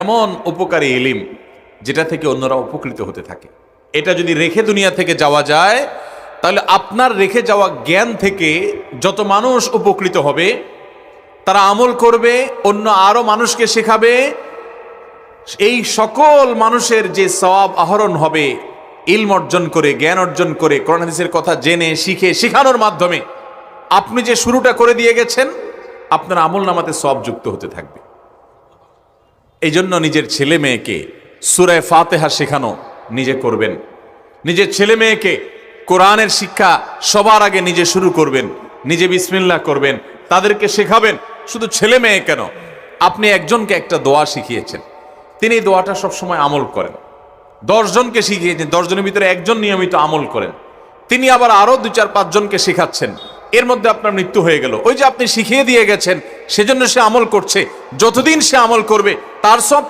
এমন উপকারী এলিম যেটা থেকে অন্যরা উপকৃত হতে থাকে। এটা যদি রেখে দুনিয়া থেকে যাওয়া যায়, তাহলে আপনার রেখে যাওয়া জ্ঞান থেকে যত মানুষ উপকৃত হবে, তারা আমল করবে, অন্য আরও মানুষকে শেখাবে। এই সকল মানুষের যে সওয়াব আহরণ হবে, ইলম অর্জন করে, জ্ঞান অর্জন করে, কোরআন কথা জেনে, শিখে, শেখানোর মাধ্যমে, আপনি যে শুরুটা করে দিয়ে গেছেন, আপনার আমল নামাতে সব যুক্ত হতে থাকবে। এই জন্য নিজের ছেলে মেয়েকে সুরায় ফাতেহা শেখানো নিজে করবেন। নিজের ছেলে মেয়েকে কোরআনের শিক্ষা সবার আগে নিজে শুরু করবেন, নিজে বিসমিল্লাহ করবেন, তাদেরকে শেখাবেন, শুধু ছেলে মেয়ে কেন? আপনি একজনকে একটা দোয়া শিখিয়েছেন, তিনি এই দোয়াটা সবসময় আমল করেন। দশজনকে শিখিয়েছেন দশজনের ভিতরে একজন নিয়মিত আমল করেন। তিনি আবার আরও দুই চার পাঁচজনকে শেখাচ্ছেন। এর মধ্যে আপনার মৃত্যু হয়ে গেল। ওই যে আপনি শিখিয়ে দিয়ে গেছেন, সেজন্য সে আমল করছে। যতদিন সে আমল করবে, তার সব